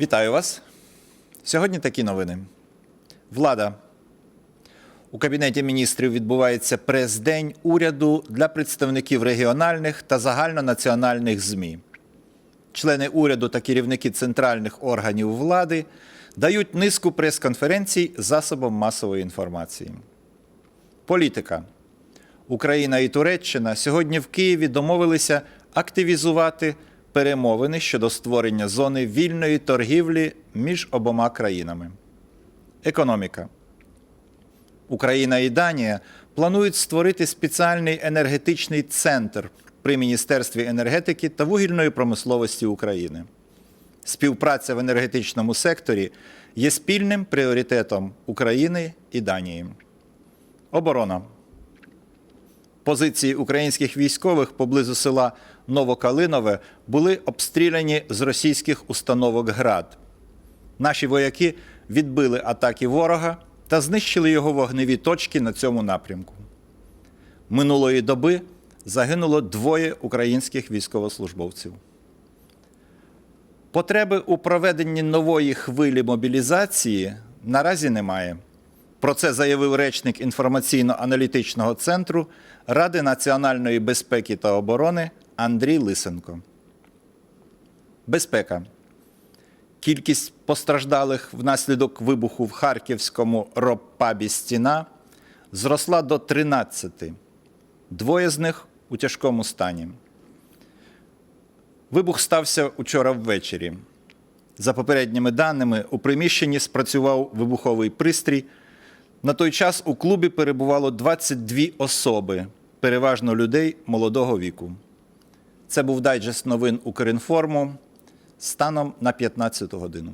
Вітаю вас. Сьогодні такі новини. Влада. У Кабінеті міністрів відбувається прес-день уряду для представників регіональних та загальнонаціональних ЗМІ. Члени уряду та керівники центральних органів влади дають низку прес-конференцій засобом масової інформації. Політика. Україна і Туреччина сьогодні в Києві домовилися активізувати перемовини щодо створення зони вільної торгівлі між обома країнами. Економіка. Україна і Данія планують створити спеціальний енергетичний центр при Міністерстві енергетики та вугільної промисловості України. Співпраця в енергетичному секторі є спільним пріоритетом України і Данії. Оборона. Позиції українських військових поблизу села Новокалинове були обстріляні з російських установок ГРАД. Наші вояки відбили атаки ворога та знищили його вогневі точки на цьому напрямку. Минулої доби загинуло двоє українських військовослужбовців. Потреби у проведенні нової хвилі мобілізації наразі немає. Про це заявив речник інформаційно-аналітичного центру Ради національної безпеки та оборони Андрій Лисенко. Безпека. Кількість постраждалих внаслідок вибуху в харківському робпабі Стіна зросла до 13. Двоє з них у тяжкому стані. Вибух стався учора ввечері. За попередніми даними, у приміщенні спрацював вибуховий пристрій. На той час у клубі перебувало 22 особи, переважно людей молодого віку. Це був дайджест новин Укрінформу станом на 15 годину.